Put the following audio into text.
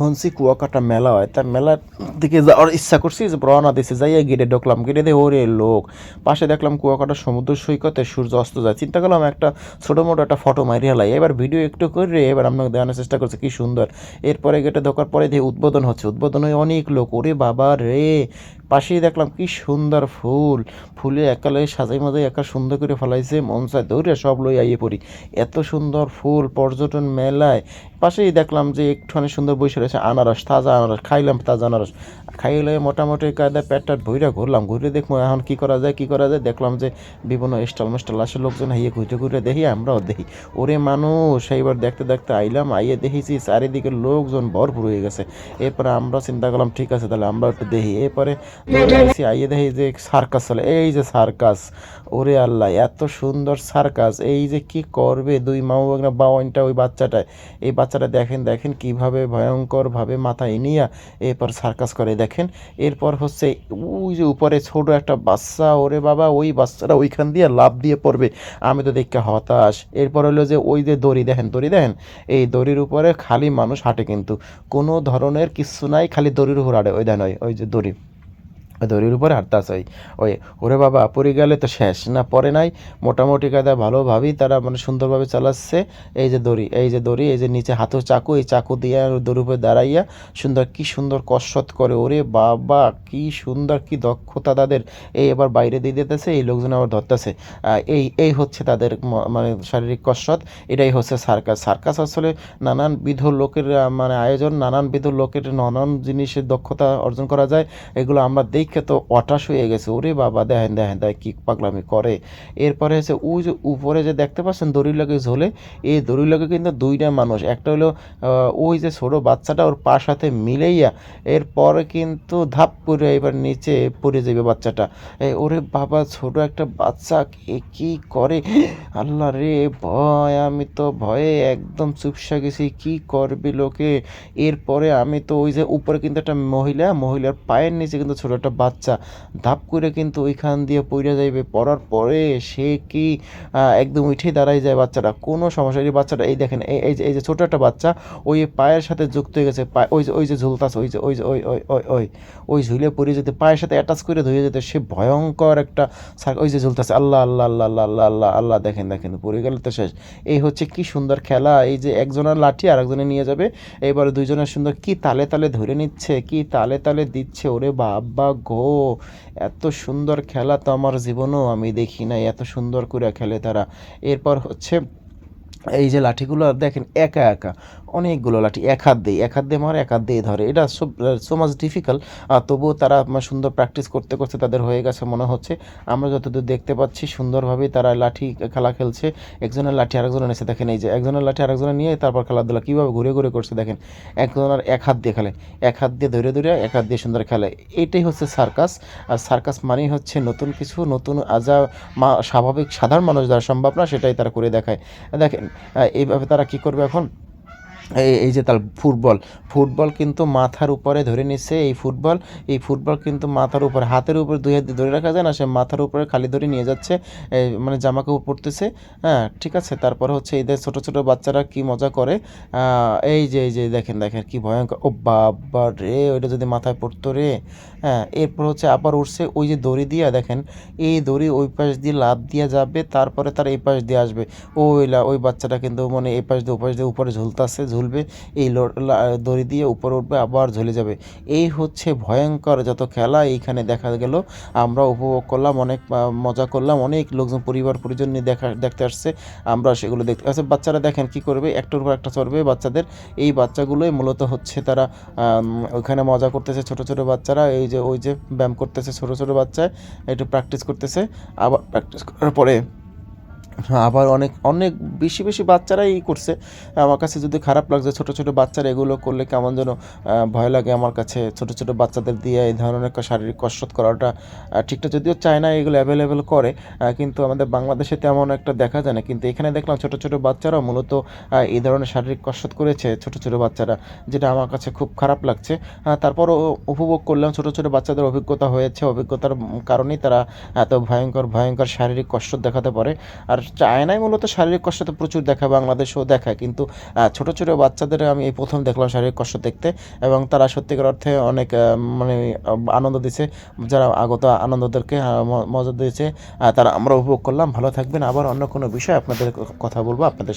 হনসি কুয়াকাটা মেলা হয়, তা মেলার দিকে যাওয়ার ইচ্ছা করছি যে রওনা দিছে, যাইয়া গেটে ঢুকলাম, গেটে দিয়ে ওরে লোক। পাশে দেখলাম কুয়াকাটা সমুদ্র সৈকতে সূর্য অস্ত যায়। চিন্তা করলাম একটা ছোটো মোটো একটা ফটো মারিয়া লাই। এবার ভিডিও একটু করে এবার আপনাকে দেখানোর চেষ্টা করছে, কি সুন্দর। এরপরে গেটে ঢোকার পরে দিয়ে উদ্বোধন হচ্ছে। উদ্বোধন হয়ে অনেক লোক, ওরে বাবা রে! পাশেই দেখলাম কি সুন্দর ফুল। ফুলে একালে সাজাই মাজাই একা সুন্দর করে ফেলাইছে, মন চায় দৌড়ে সব লই আইয়ে পড়ি। এত সুন্দর ফুল, পর্যটন মেলায়। পাশেই দেখলাম যে একটুখানি সুন্দর বসে রয়েছে আনারস, তাজা আনারস, খাইলাম তাজা আনারস। খাইলে মোটামুটি কায়দায় পেটটা ভইরা ঘুরলাম, ঘুরে দেখব এখন কি করা যায়, কি করা যায়। দেখলাম যে বিভিন্ন স্টল মিস্টল আসে লোকজন হাইয়ে ঘুরে ঘুরে দেখি, আমরাও দেখি। ওরে মানুষ, এইবার দেখতে দেখতে আইলাম, আইয়ে দেখেছি চারিদিকে লোকজন ভরপুর হয়ে গেছে। এরপরে আমরা চিন্তা করলাম, ঠিক আছে, তাহলে আমরা একটু দেখি। এরপরে আইয়ে দেখি যে সার্কাস চলে এই যে সার্কাস ওরে আল্লাহ এত সুন্দর সার্কাস এই যে কি করবে দুই মামু বাগনা বাওয়ানটা ওই বাচ্চাটায়? এই বাচ্চাটা দেখেন দেখেন কীভাবে ভয়ঙ্করভাবে মাথায় নিয়ে এরপর সার্কাস করে দেখেন? এরপর হচ্ছে ওই যে উপরে ছোট একটা বাচ্চা ওরে বাবা ওই বাচ্চাটা ওইখান দিয়ে লাভ দিয়ে পড়বে। আমি তো দেখে হতাশ। এরপর হলো যে ওই যে দড়ি দেখেন দড়ি দেখেন? এই দড়ির উপরে খালি মানুষ হাঁটে কিন্তু। কোনো ধরনের কিছু নাই খালি দড়ির উপর হাঁটে ওই দেন ওই যে দড়ি। দড়ির উপরে হাঁটতে আসে ওই, ওরে বাবা পড়ে গেলে তো শেষ। না, পরে নাই। মোটামুটি কায়দা ভালোভাবেই তারা মানে সুন্দরভাবে চালাচ্ছে। এই যে দড়ি, এই যে দড়ি, এই যে নিচে হাতেও চাকু, এই চাকু দিয়ে দড়ির উপরে দাঁড়াইয়া সুন্দর, কি সুন্দর কসরত করে। ওরে বাবা, কি সুন্দর, কি দক্ষতা তাদের। এই এবার বাইরে দিয়ে দিতেছে, এই লোকজন আবার ধরতেছে। এই এই হচ্ছে তাদের মানে শারীরিক কসরত। এটাই হচ্ছে সার্কাস। সার্কাস আসলে নানান বিধ লোকের মানে আয়োজন নানান বিধ লোকের নানান জিনিসের দক্ষতা অর্জন করা যায়। এগুলো আমরা দেখে তো অটাশ হয়ে গেছে। ওরে বাবা, দেখেন দেখেন দেখ কি পাগলামি করে। এরপরে হচ্ছে ওই যে উপরে যে দেখতে পাচ্ছেন দড়ি লাগে ঝোলে, এই দড়ি লাগে কিন্তু দুইটা মানুষ, একটা হলো ওই যে ছোটো বাচ্চাটা ওর পা সাথে মিলেইয়া, এরপরে কিন্তু ধাপ করে এবার নিচে পড়ে যাবে বাচ্চাটা। ওরে বাবা, ছোট একটা বাচ্চা কে কি করে? আল্লাহ রে ভয়, আমি তো ভয়ে একদম চুপসা গেছি, কি করবে লোকে? এরপরে আমি তো ওই যে উপরে কিন্তু একটা মহিলা, মহিলার পায়ের নিচে কিন্তু ছোট একটা বাচ্চা ধাপ করে কিন্তু ওইখান দিয়ে পড়ে যাইবে। পড়ার পরে সে কি একদম উঠে দাঁড়াই যায় বাচ্চাটা কোনো সমস্যা নেই। বাচ্চাটা, এই দেখেন, এই এই যে এই যে ছোটো একটা বাচ্চা, ওই পায়ের সাথে যুক্ত হয়ে গেছে। পায়ে, ওই যে ওই যে ঝুলতাছে, ওই যে ওই যে, ওই ওই ওই ওই ওই ঝুলে পড়ে যেতে, পায়ের সাথে অ্যাটাচ করে ধুয়ে যেতে, সে ভয়ঙ্কর একটা ওই যে ঝুলতাছে। আল্লাহ আল্লাহ আল্লাহ আল্লাহ আল্লাহ আল্লাহ আল্লাহ, দেখেন দেখেন, পড়ে গেলে তো শেষ। এই হচ্ছে কি সুন্দর খেলা। এই যে একজনের লাঠি আর একজনে নিয়ে যাবে। এবারে দুইজনের সুন্দর কি তালে তালে ধরে নিচ্ছে, কি তালে তালে দিচ্ছে? ওরে বাবা গো, এত সুন্দর খেলা তো আমার জীবনেও আমি দেখি নাই, এত সুন্দর করে খেলে তারা। এরপর হচ্ছে এই যে লাঠিগুলো, দেখেন, একা একা। অনেকগুলো লাঠি, এক হাত দিয়ে, এক হাত দিয়ে মারে, এক হাত দিয়ে ধরে। এটা সো মাচ ডিফিকাল্ট তবুও তারা সুন্দর প্র্যাকটিস করতে করতে তাদের হয়ে গেছে মনে হচ্ছে। আমরা যতদূর দেখতে পাচ্ছি, সুন্দরভাবেই তারা লাঠি খেলা খেলছে। একজনের লাঠি আরেকজনের এসে দেখেন এই যে, একজনের লাঠি আরেকজনের নিয়ে তারপর খেলাধুলা কীভাবে ঘুরে ঘুরে করছে দেখেন। একজনের এক হাত দিয়ে খেলে। এক হাত দিয়ে ধরে ধরে এক হাত দিয়ে সুন্দর খেলে। এইটাই হচ্ছে সার্কাস আর সার্কাস মানেই হচ্ছে নতুন কিছু, নতুন আজা মা, স্বাভাবিক সাধারণ মানুষ দ্বারা সম্ভব না, সেটাই তারা করে দেখায়। দেখেন এইভাবে তারা কি করবে এখন? এই এই যে তার ফুটবল ফুটবল কিন্তু মাথার উপরে ধরে নিচ্ছে এই ফুটবল এই ফুটবল কিন্তু মাথার উপরে, হাতের উপরে দুই হাত ধরে রাখা যায় না, সে মাথার উপরে খালি ধরে নিয়ে যাচ্ছে মানে জামা কাপড় পরতেছে হ্যাঁ ঠিক আছে, তারপরে হচ্ছে এদের ছোট ছোট বাচ্চারা কি মজা করে এই যে এই যে দেখেন দেখেন কি ভয়ঙ্কর, ও বাবা রে, ওইটা যদি মাথায় পড়তো রে হ্যাঁ এরপর হচ্ছে আবার উঠছে ওই যে দড়ি দিয়া, দেখেন, এই দড়ি ওই পাশ দিয়ে লাভ দিয়ে যাবে, তারপরে তার এই পাশ দিয়ে আসবে ওই লা ওই বাচ্চাটা কিন্তু মানে এই পাশ দিয়ে ওপাশ দিয়ে উপরে ঝুলতাছে ঝুলবে, এই দড়ি দিয়ে উপরে উঠবে, আবার ঝুলে যাবে। এই হচ্ছে ভয়ঙ্কর যত খেলা, এইখানে দেখা গেল। আমরা উপভোগ করলাম, অনেক মজা করলাম, অনেক লোকজন, পরিবার, পরিজন নিয়ে দেখা, দেখতে আসছে। আমরা সেগুলো দেখতে আচ্ছা বাচ্চারা দেখেন কি করবে? একটার উপর একটা চড়বে, বাচ্চাদের। এই বাচ্চাগুলোই মূলত হচ্ছে তারা ওইখানে মজা করতেছে, ছোট ছোট বাচ্চারা। এই যে, ওই যে ব্যায়াম করতেছে, ছোট ছোট বাচ্চা, একটু প্র্যাকটিস করতেছে। আবার প্র্যাকটিস করার পরে আবার অনেক অনেক বেশি বেশি বাচ্চারাই এই করছে। আমার কাছে যদি খারাপ লাগছে, ছোট ছোট বাচ্চারা এগুলো করলে কেমন যেন ভয় লাগে আমার কাছে। ছোট ছোট বাচ্চাদের দিয়ে এই ধরনের শারীরিক কসরত করাটা ঠিকঠাক যদিও চায়না এগুলো অ্যাভেলেবেল করে কিন্তু আমাদের বাংলাদেশে তেমন একটা দেখা যায় না। কিন্তু এখানে দেখলাম ছোট ছোট বাচ্চারাও মূলত এই ধরনের শারীরিক কসরত করেছে ছোট ছোট বাচ্চারা, যেটা আমার কাছে খুব খারাপ লাগছে। তারপরও উপভোগ করলাম ছোট ছোট বাচ্চাদের অভিজ্ঞতা হয়েছে। অভিজ্ঞতার কারণেই তারা এত ভয়ঙ্কর ভয়ঙ্কর শারীরিক কসরত দেখাতে পারে। আর চায়নায় মূলত শারীরিক কষ্ট তো প্রচুর দেখা বাংলাদেশেও দেখায়। কিন্তু ছোটো, ছোট বাচ্চাদের আমি এই প্রথম দেখলাম শারীরিক কষ্ট দেখতে এবং তারা সত্যিকার অর্থে অনেক মানে আনন্দ দিছে যারা আগত আনন্দদেরকে মজা দিয়েছে তারা আমরা উপভোগ করলাম। ভালো থাকবেন। আবার অন্য কোনো বিষয়ে আপনাদের কথা বলব আপনাদের